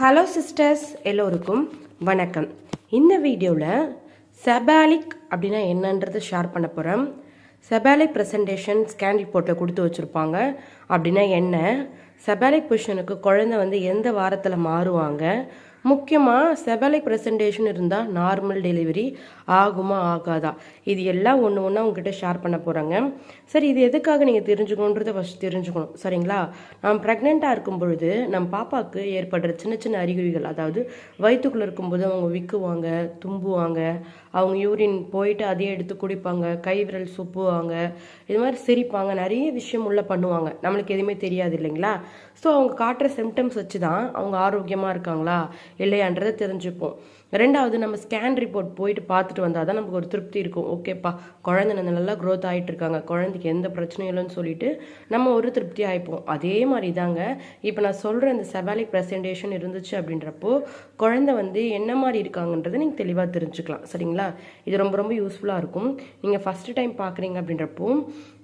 Hello sisters எல்லோருக்கும் வணக்கம். இந்த வீடியோவில் செபாலிக் அப்படின்னா என்னன்றதை ஷேர் பண்ண போகிறோம் செபாலிக் ப்ரெசன்டேஷன் ஸ்கேன் ரிப்போர்ட்டில் கொடுத்து வச்சுருப்பாங்க. அப்படின்னா என்ன? செபாலிக் பொசிஷனுக்கு குழந்தை வந்து எந்த வாரத்தில் மாறுவாங்க? முக்கியமாக செவலை ப்ரெசன்டேஷன் இருந்தால் நார்மல் டெலிவரி ஆகுமா ஆகாதா? இது எல்லாம் ஒன்று ஒன்றா உங்ககிட்ட ஷேர் பண்ண போகிறாங்க சரி இது எதுக்காக நீங்கள் தெரிஞ்சுக்கணுன்றதை ஃபஸ்ட் தெரிஞ்சுக்கணும். சரிங்களா? நாம் ப்ரெக்னெண்ட்டாக இருக்கும் பொழுது நம்ம பாப்பாவுக்கு ஏற்படுற சின்ன சின்ன அறிகுறிகள் அதாவது வயிற்றுக்குள்ளே இருக்கும்போது அவங்க விற்குவாங்க தும்புவாங்க அவங்க யூரின் போயிட்டு அதையே எடுத்து குடிப்பாங்க கை விரல் சுப்புவாங்க இது மாதிரி சிரிப்பாங்க நிறைய விஷயம் உள்ள பண்ணுவாங்க. நம்மளுக்கு எதுவுமே தெரியாது இல்லைங்களா? ஸோ அவங்க காட்டுற சிம்டம்ஸ் வச்சு தான் அவங்க ஆரோக்கியமாக இருக்காங்களா? இல்லையான்றதை தெரிஞ்சுப்போம். ரெண்டாவது நம்ம ஸ்கேன் ரிப்போர்ட் போயிட்டு பார்த்துட்டு வந்தால் தான் நமக்கு ஒரு திருப்தி இருக்கும். ஓகேப்பா குழந்தை நல்லா க்ரோத் ஆகிட்டு இருக்காங்க. குழந்தைக்கு எந்த பிரச்சனையும் இல்லைன்னு சொல்லிட்டு நம்ம ஒரு திருப்தி ஆகிப்போம் அதே மாதிரி தாங்க இப்போ நான் சொல்கிற இந்த செவாலிக் ப்ரெசன்டேஷன் இருந்துச்சு அப்படின்றப்போ குழந்தை வந்து என்ன மாதிரி இருக்காங்கன்றதை நீங்கள் தெளிவாக தெரிஞ்சுக்கலாம். சரிங்களா? இது ரொம்ப ரொம்ப யூஸ்ஃபுல்லாக இருக்கும். நீங்கள் ஃபஸ்ட்டு டைம் பார்க்குறீங்க அப்படின்றப்போ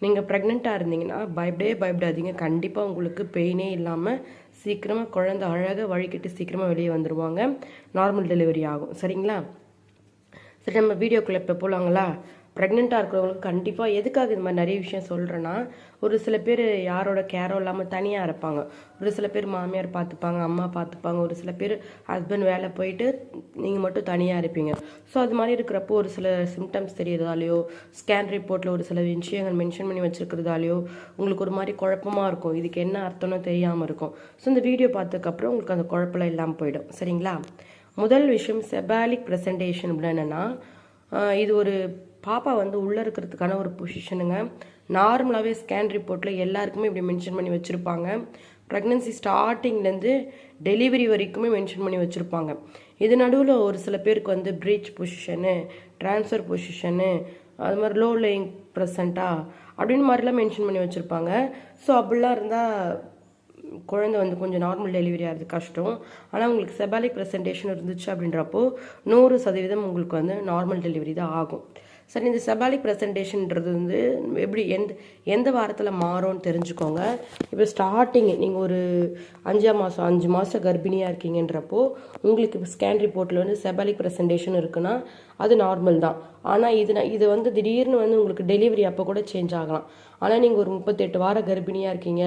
நீங்கள் ப்ரெக்னெண்ட்டாக இருந்தீங்கன்னா பயப்படே பயப்படாதீங்க. கண்டிப்பாக உங்களுக்கு பெயினே இல்லாமல் சீக்கிரமாக குழந்தை அழகாக வழிகிட்டு சீக்கிரமாக வெளியே வந்துடுவாங்க நார்மல் டெலிவரி ஆகும். சரிங்களா? சரி நம்ம வீடியோக்குள்ளே இப்போ போகலாங்களா ப்ரெக்னெண்ட்டாக இருக்கிறவங்களுக்கு கண்டிப்பாக எதுக்காக இது மாதிரி நிறைய விஷயம் சொல்கிறேன்னா ஒரு சில பேர் யாரோட கேரோ இல்லாமல் தனியாக இருப்பாங்க. ஒரு சில பேர் மாமியார் பார்த்துப்பாங்க அம்மா பார்த்துப்பாங்க ஒரு சில பேர் ஹஸ்பண்ட் வேலை போயிட்டு நீங்கள் மட்டும் தனியாக இருப்பீங்க. ஸோ அது மாதிரி இருக்கிறப்போ ஒரு சில சிம்டம்ஸ் தெரியறதாலையோ ஸ்கேன் ரிப்போர்ட்டில் ஒரு சில விஷயங்கள் மென்ஷன் பண்ணி வச்சுருக்கிறதாலையோ உங்களுக்கு ஒரு மாதிரி குழப்பமாக இருக்கும். இதுக்கு என்ன அர்த்தம்னு தெரியாமல் இருக்கும். ஸோ இந்த வீடியோ பார்த்ததுக்கப்புறம் உங்களுக்கு அந்த குழப்பம் இல்லாமல் போயிடும். சரிங்களா? முதல் விஷயம் செபாலிக் ப்ரெசன்டேஷன் அப்படின்னா என்னென்னா இது ஒரு பாப்பா வந்து உள்ளே இருக்கிறதுக்கான ஒரு பொசிஷனுங்க நார்மலாகவே ஸ்கேன் ரிப்போர்ட்டில் எல்லாருக்குமே இப்படி மென்ஷன் பண்ணி வச்சுருப்பாங்க. ப்ரெக்னென்சி ஸ்டார்டிங்லேருந்து டெலிவரி வரைக்குமே மென்ஷன் பண்ணி வச்சுருப்பாங்க. இது நடுவில் ஒரு சில பேருக்கு வந்து ப்ரீச் பொசிஷனு ட்ரான்ஸ்ஃபர் பொசிஷனு அது மாதிரி லோ லேயிங் ப்ரெசண்ட்டாக அப்படின்னு மாதிரிலாம் மென்ஷன் பண்ணி வச்சுருப்பாங்க. ஸோ அப்படிலாம் இருந்தால் குழந்தை வந்து கொஞ்சம் நார்மல் டெலிவரி ஆகிறது கஷ்டம். ஆனால் உங்களுக்கு செபாலிக் ப்ரெசன்டேஷன் இருந்துச்சு அப்படின்றப்போ நூறு சதவீதம் உங்களுக்கு வந்து நார்மல் டெலிவரி தான் ஆகும். சரி இந்த செபாலிக் ப்ரெசன்டேஷன்ன்றது வந்து எப்படி எந்த எந்த வாரத்தில் மாறும்னு தெரிஞ்சுக்கோங்க. இப்போ ஸ்டார்டிங் நீங்கள் ஒரு அஞ்சாம் மாதம் அஞ்சு மாதம் கர்ப்பிணியாக இருக்கீங்கன்றப்போ உங்களுக்கு இப்போ ஸ்கேன் ரிப்போர்ட்டில் வந்து செபாலிக் ப்ரெசன்டேஷன் இருக்குன்னா அது நார்மல் தான். ஆனால் இது இது வந்து திடீர்னு வந்து உங்களுக்கு டெலிவரி அப்போ கூட சேஞ்ச் ஆகலாம். ஆனால் நீங்கள் ஒரு முப்பத்தெட்டு வார கர்ப்பிணியாக இருக்கீங்க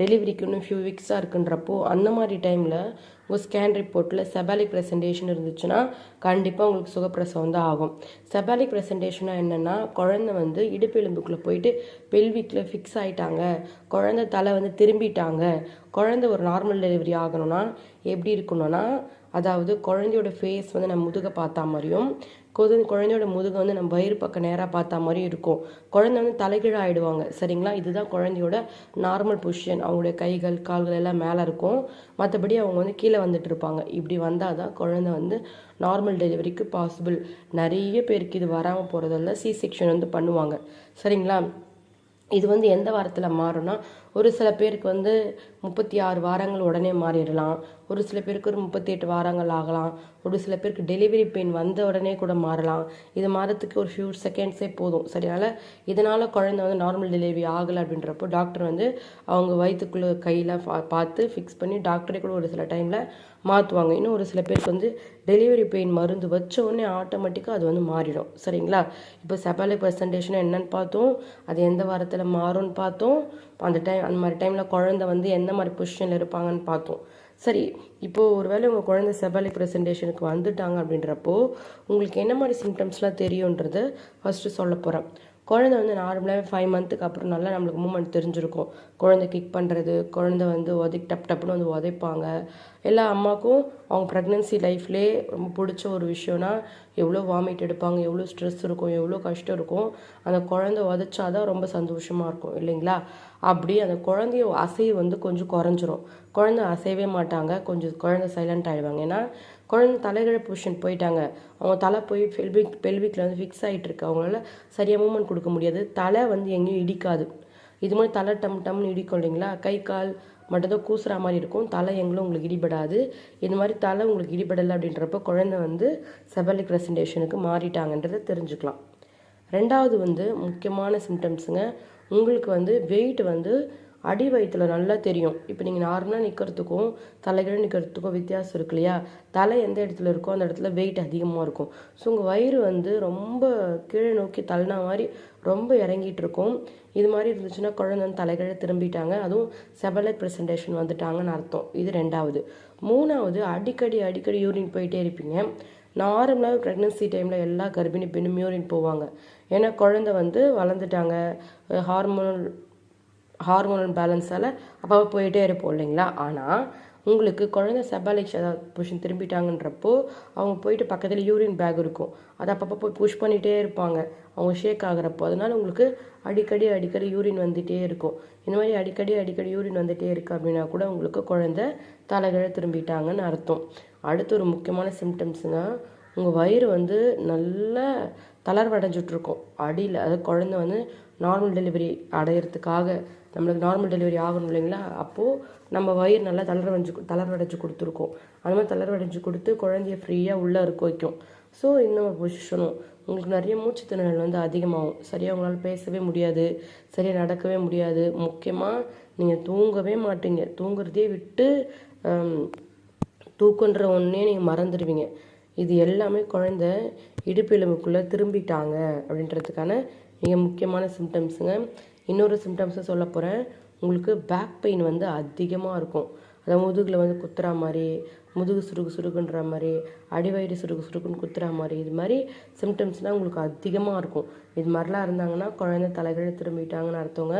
டெலிவரிக்கு இன்னும் ஃபியூ வீக்ஸாக இருக்குன்றப்போ அந்த மாதிரி டைமில் உங்கள் ஸ்கேன் ரிப்போர்ட்டில் செபாலிக் ப்ரெசன்டேஷன் இருந்துச்சுன்னா கண்டிப்பாக உங்களுக்கு சுகப்பிரசவம் தான் ஆகும். செபாலிக் ப்ரெசன்டேஷனாக என்னென்னா குழந்தை வந்து இடுப்பு எலும்புக்குள்ளே போயிட்டு பெல்விக்கில் ஃபிக்ஸ் ஆகிட்டாங்க குழந்தை தலை வந்து திரும்பிட்டாங்க. குழந்தை ஒரு நார்மல் டெலிவரி ஆகணும்னா எப்படி இருக்கணும்னா அதாவது குழந்தையோட ஃபேஸ் வந்து நம்ம முதுகை பார்த்தா மாதிரியும் கொது குழந்தையோட முதுகு வந்து நம்ம வயிறு பக்கம் நேராக பார்த்தா மாதிரியும் இருக்கும். குழந்தை வந்து தலைகீழாக ஆகிடுவாங்க சரிங்களா? இதுதான் குழந்தையோட நார்மல் பொசிஷன் அவங்களுடைய கைகள் கால்கள் எல்லாம் மேலே இருக்கும். மற்றபடி அவங்க வந்து கீழே வந்துட்டு இருப்பாங்க. இப்படி வந்தால் தான் குழந்தை வந்து நார்மல் டெலிவரிக்கு பாசிபிள் நிறைய பேருக்கு இது வராமல் போகிறதால சி செக்ஷன் வந்து பண்ணுவாங்க. சரிங்களா? இது வந்து எந்த வாரத்தில் மாறும்னா ஒரு சில பேருக்கு வந்து முப்பத்தி ஆறு வாரங்கள் உடனே மாறிடலாம். ஒரு சில பேருக்கு ஒரு முப்பத்தி எட்டு வாரங்கள் ஆகலாம். ஒரு சில பேருக்கு டெலிவரி பெயின் வந்த உடனே கூட மாறலாம். இது மாறத்துக்கு ஒரு ஃபியூ செகண்ட்ஸே போதும். சரினால இதனால் குழந்தை வந்து நார்மல் டெலிவரி ஆகலை அப்படின்றப்போ டாக்டர் வந்து அவங்க வயிற்றுக்குள்ளே கையில் பார்த்து ஃபிக்ஸ் பண்ணி டாக்டரே கூட ஒரு சில டைமில் மாற்றுவாங்க இன்னும் ஒரு சில பேருக்கு வந்து டெலிவரி பெயின் மருந்து வச்ச உடனே ஆட்டோமேட்டிக்காக அது வந்து மாறிடும். சரிங்களா? இப்போ செபாலிக் ப்ரெசன்டேஷன் என்னன்னு பார்த்தோம். அது எந்த வாரத்தில் மாறும்னு பார்த்தோம். அந்த டைம் அந்த மாதிரி டைமில் குழந்தை வந்து எந்த மாதிரி பொசிஷனில் இருப்பாங்கன்னு பார்த்தோம். சரி இப்போது ஒருவேளை உங்கள் குழந்தை செபாலிக் ப்ரெசன்டேஷனுக்கு வந்துட்டாங்க அப்படின்றப்போ உங்களுக்கு என்ன மாதிரி சிம்டம்ஸ்லாம் தெரியுன்றதை ஃபஸ்ட்டு சொல்ல போகிறேன் குழந்தை வந்து நார்மலாகவே ஃபைவ் மந்த்துக்கு அப்புறம் நல்லா நம்மளுக்கு மூமெண்ட் தெரிஞ்சிருக்கும். குழந்தை கிக் பண்ணுறது குழந்தை வந்து உதை டப் டப்புன்னு வந்து உதைப்பாங்க. எல்லா அம்மாவுக்கும் அவங்க ப்ரெக்னென்சி லைஃப்லேயே ரொம்ப பிடிச்ச ஒரு விஷயம்னா எவ்வளோ வாமிட் எடுப்பாங்க எவ்வளோ ஸ்ட்ரெஸ் இருக்கும் எவ்வளோ கஷ்டம் இருக்கும். அந்த குழந்தை உதச்சாதான் ரொம்ப சந்தோஷமாக இருக்கும் இல்லைங்களா? அப்படி அந்த குழந்தைய அசை வந்து கொஞ்சம் குறைஞ்சிரும். குழந்தை அசையவே மாட்டாங்க. கொஞ்சம் குழந்தை சைலண்ட் ஆகிடுவாங்க ஏன்னா குழந்தை தலைகிழ பொசிஷன் போயிட்டாங்க. அவங்க தலை போய் பெல்விக் பெல்விக்கில் வந்து ஃபிக்ஸ் ஆகிட்டு இருக்கு அவங்களால சரியாக மூமெண்ட் கொடுக்க முடியாது. தலை வந்து எங்கேயும் இடிக்காது. இது மாதிரி தலை டம் டம்னு இடிக்கும் இல்லைங்களா? கை கால் மட்டும்தான் கூசுகிற மாதிரி இருக்கும். தலை எங்களும் உங்களுக்கு இடிபடாது. இது மாதிரி தலை உங்களுக்கு இடிபடலை அப்படின்றப்ப குழந்தை வந்து செபலிக் ரெசன்டேஷனுக்கு மாறிட்டாங்கன்றதை தெரிஞ்சுக்கலாம். ரெண்டாவது வந்து முக்கியமான சிம்டம்ஸுங்க உங்களுக்கு வந்து வெயிட் வந்து அடி வயிற்றுல நல்லா தெரியும். இப்போ நீங்கள் நார்மலாக நிற்கிறதுக்கும் தலைகீழ நிற்கிறதுக்கும் வித்தியாசம் இருக்கு இல்லையா? தலை எந்த இடத்துல இருக்கோ அந்த இடத்துல வெயிட் அதிகமாக இருக்கும். ஸோ உங்கள் வயிறு வந்து ரொம்ப கீழே நோக்கி தள்ளின மாதிரி ரொம்ப இறங்கிட்டு இருக்கும். இது மாதிரி இருந்துச்சுன்னா குழந்தை வந்து தலைகீழ திரும்பிட்டாங்க. அதுவும் செபலைட் ப்ரெசன்டேஷன் வந்துட்டாங்கன்னு அர்த்தம். இது ரெண்டாவது. மூணாவது அடிக்கடி அடிக்கடி யூரின் போயிட்டே இருப்பீங்க. நார்மலாக ப்ரெக்னன்சி டைமில் எல்லா கர்ப்பிணி பெண்ணும் யூரின் போவாங்க. ஏன்னா குழந்தை வந்து வளர்ந்துட்டாங்க. ஹார்மோனல் ஹார்மோனல் பேலன்ஸால் அப்போ போயிட்டே இருப்போம் இல்லைங்களா? ஆனால் உங்களுக்கு குழந்தை ஏதாவது புஷ்ஷன் திரும்பிட்டாங்கன்றப்போ அவங்க போயிட்டு பக்கத்தில் யூரின் பேக் இருக்கும். அதை அப்பப்போ போய் புஷ் பண்ணிகிட்டே இருப்பாங்க. அவங்க ஷேக் ஆகுறப்போ அதனால் உங்களுக்கு அடிக்கடி அடிக்கடி யூரின் வந்துகிட்டே இருக்கும். இந்த மாதிரி அடிக்கடி அடிக்கடி யூரின் வந்துகிட்டே இருக்குது அப்படின்னா கூட உங்களுக்கு குழந்தை தலைகிழ திரும்பிட்டாங்கன்னு அர்த்தம். அடுத்து ஒரு முக்கியமான சிம்டம்ஸ்னால் உங்கள் வயிறு வந்து நல்லா தளர்வடைஞ்சிட்ருக்கும் அடியில் அதாவது குழந்தை வந்து நார்மல் டெலிவரி அடையிறதுக்காக நம்மளுக்கு நார்மல் டெலிவரி ஆகணும் இல்லைங்களா? அப்போது நம்ம வயிறு நல்லா தளர்வடைஞ்சு தளர்வடைஞ்சு கொடுத்துருக்கோம். அது மாதிரி தளர்வடைஞ்சு கொடுத்து குழந்தைய ஃப்ரீயாக உள்ளே இருக்க வைக்கும். ஸோ இன்னும் பொசிஷனும் உங்களுக்கு நிறைய மூச்சு திணறல் வந்து அதிகமாகும். சரியாக உங்களால் பேசவே முடியாது. சரியாக நடக்கவே முடியாது. முக்கியமாக நீங்கள் தூங்கவே மாட்டீங்க. தூங்குறதே விட்டு தூக்குன்ற ஒன்றே நீங்கள் மறந்துடுவீங்க. இது எல்லாமே குழந்த இடுப்பெலும்புக்குள்ளே திரும்பிட்டாங்க அப்படின்றதுக்கான மிக முக்கியமான சிம்டம்ஸுங்க இன்னொரு சிம்டம்ஸை சொல்ல போகிறேன் உங்களுக்கு பேக் பெயின் வந்து அதிகமாக இருக்கும். அந்த முதுகில் வந்து குத்துற மாதிரி முதுகு சுருகு சுருகுன்ற மாதிரி அடிவயிறு சுருகு சுருகுன்னு குத்துற மாதிரி இது மாதிரி சிம்டம்ஸ்னால் உங்களுக்கு அதிகமாக இருக்கும். இது மாதிரிலாம் இருந்தாங்கன்னா குழந்தை தலைகளை திரும்பிட்டாங்கன்னு அர்த்தங்க.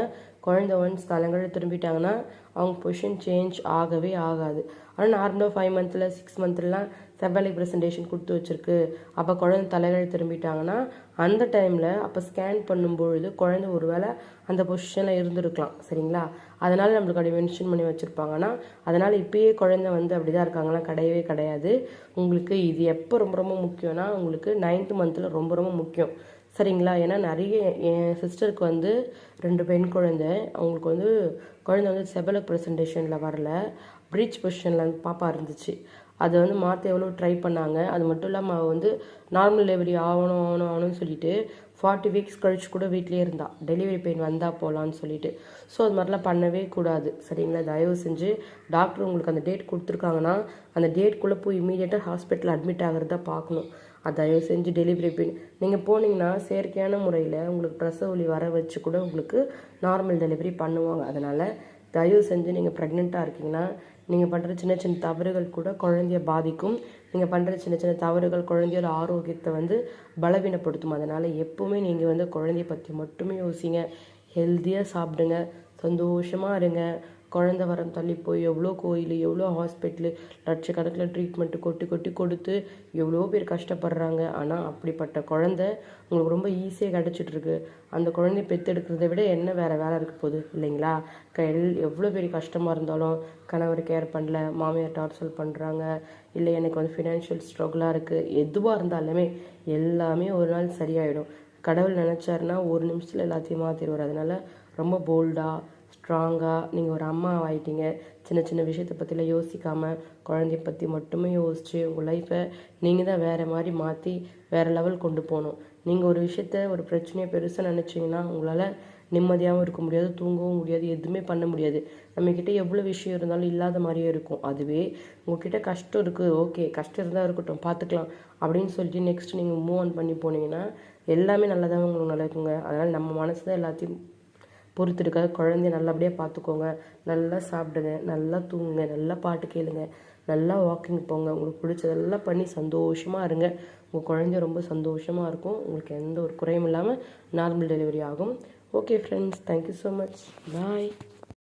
குழந்தை ஒன்ஸ் தலைகளை திரும்பிட்டாங்கன்னா அவங்க பொசிஷன் சேஞ்ச் ஆகவே ஆகாது. ஆனால் நார்மலாக ஃபைவ் மந்த்தில் சிக்ஸ் மந்த்லாம் செவ்வாலை ப்ரெசன்டேஷன் கொடுத்து வச்சிருக்கு. அப்போ குழந்தை தலைகீழ திரும்பிட்டாங்கன்னா அந்த டைமில் அப்போ ஸ்கேன் பண்ணும்பொழுது குழந்தை ஒரு வேளை அந்த பொசிஷனில் இருந்திருக்கலாம். சரிங்களா? அதனால் நம்மளுக்கு அப்படி மென்ஷன் பண்ணி வச்சுருப்பாங்கன்னா அதனால் இப்பயே குழந்தை வந்து அப்படி தான் இருக்காங்களா கிடையவே கிடையாது. உங்களுக்கு இது எப்போ ரொம்ப ரொம்ப முக்கியம்னா உங்களுக்கு நைன்த் மந்தில் ரொம்ப ரொம்ப முக்கியம். சரிங்களா? ஏன்னா நிறைய என் சிஸ்டருக்கு வந்து ரெண்டு பெண் குழந்தை. அவங்களுக்கு வந்து குழந்தை வந்து செபலக் ப்ரெசன்டேஷனில் வரல. ப்ரீச் பொசிஷனில் வந்து பாப்பா இருந்துச்சு. அதை வந்து மாற்ற எவ்வளோ ட்ரை பண்ணாங்க. அது மட்டும் இல்லாமல் அவள் வந்து நார்மல் டெலிவரி ஆகணும் ஆகணும் ஆகணும்னு சொல்லிட்டு ஃபார்ட்டி வீக்ஸ் கழிச்சு கூட வீட்லேயே இருந்தா. டெலிவரி பெயின் வந்தால் போகலான்னு சொல்லிட்டு. ஸோ அது மாதிரிலாம் பண்ணவே கூடாது. சரிங்களா? தயவு செஞ்சு டாக்டர் உங்களுக்கு அந்த டேட் கொடுத்துருக்காங்கன்னா அந்த டேட்குள்ளே போய் இமீடியட்டாக ஹாஸ்பிட்டல் அட்மிட் ஆகிறத பார்க்கணும். அது தயவு செஞ்சு டெலிவரி பெயின் நீங்கள் போனீங்கன்னா செயற்கையான முறையில் உங்களுக்கு பிரசவ வலி வர வச்சு கூட உங்களுக்கு நார்மல் டெலிவரி பண்ணுவாங்க. அதனால் தயவு செஞ்சு நீங்கள் ப்ரெக்னெண்ட்டாக இருக்கீங்கன்னா நீங்கள் பண்ணுற சின்ன சின்ன தவறுகள் கூட குழந்தைய பாதிக்கும். நீங்கள் பண்ணுற சின்ன சின்ன தவறுகள் குழந்தையோட ஆரோக்கியத்தை வந்து பலவீனப்படுத்தும். அதனால் எப்போவுமே நீங்கள் வந்து குழந்தைய பற்றி மட்டுமே யோசிங்க. ஹெல்த்தியாக சாப்பிடுங்க. சந்தோஷமாக இருங்க. குழந்த வரம் தள்ளி போய் எவ்வளோ கோயில் எவ்வளோ ஹாஸ்பிட்டலு லட்சக்கணக்கில் ட்ரீட்மெண்ட்டு கொட்டி கொட்டி கொடுத்து எவ்வளோ பேர் கஷ்டப்படுறாங்க. ஆனால் அப்படிப்பட்ட குழந்த உங்களுக்கு ரொம்ப ஈஸியாக கிடச்சிட்ருக்கு. அந்த குழந்தைய பெற்றெடுக்கிறத விட என்ன வேறு வேலை இருக்க போகுது இல்லைங்களா? எல் எவ்வளோ பெரிய கஷ்டமாக இருந்தாலும் கணவர் கேர் பண்ணல மாமியார் டார்ச்சல் பண்ணுறாங்க இல்லை எனக்கு வந்து ஃபினான்ஷியல் ஸ்ட்ரகிளாக இருக்குது எதுவாக இருந்தாலுமே எல்லாமே ஒரு நாள் சரியாயிடும். கடவுள் நினச்சாருன்னா ஒரு நிமிஷத்தில் எல்லாத்தையும் மாற்றிடுவார் அதனால் ரொம்ப போல்டாக ஸ்ட்ராங்காக நீங்கள் ஒரு அம்மா ஆகிட்டீங்க சின்ன சின்ன விஷயத்தை பற்றிலாம் யோசிக்காமல் குழந்தைய பற்றி மட்டுமே யோசித்து உங்கள் லைஃப்பை நீங்கள் தான் வேறு மாதிரி மாற்றி வேறு லெவல் கொண்டு போகணும். நீங்கள் ஒரு விஷயத்த ஒரு பிரச்சனையை பெருசாக நினச்சிங்கன்னா உங்களால் நிம்மதியாகவும் இருக்க முடியாது தூங்கவும் முடியாது எதுவுமே பண்ண முடியாது. நம்மக்கிட்ட எவ்வளோ விஷயம் இருந்தாலும் இல்லாத மாதிரியே இருக்கும். அதுவே உங்ககிட்ட கஷ்டம் இருக்குது ஓகே கஷ்டம் இருந்தால் இருக்கட்டும் பார்த்துக்கலாம் அப்படின்னு சொல்லிட்டு நெக்ஸ்ட் நீங்கள் மூவ் ஆன் பண்ணி போனீங்கன்னா எல்லாமே நல்லதாக உங்களுக்கு நடக்குங்க அதனால் நம்ம மனசு தான் எல்லாத்தையும் பொறுத்துருக்க குழந்தைய நல்லபடியாக பார்த்துக்கோங்க நல்லா சாப்பிடுங்க நல்லா தூங்குங்க நல்லா பாட்டு கேளுங்க நல்லா வாக்கிங் போங்க. உங்களுக்கு பிடிச்சதெல்லாம் பண்ணி சந்தோஷமாக இருங்க. உங்கள் குழந்தை ரொம்ப சந்தோஷமாக இருக்கும். உங்களுக்கு எந்த ஒரு குறையும் இல்லாமல் நார்மல் டெலிவரி ஆகும். Okay friends thank you so much bye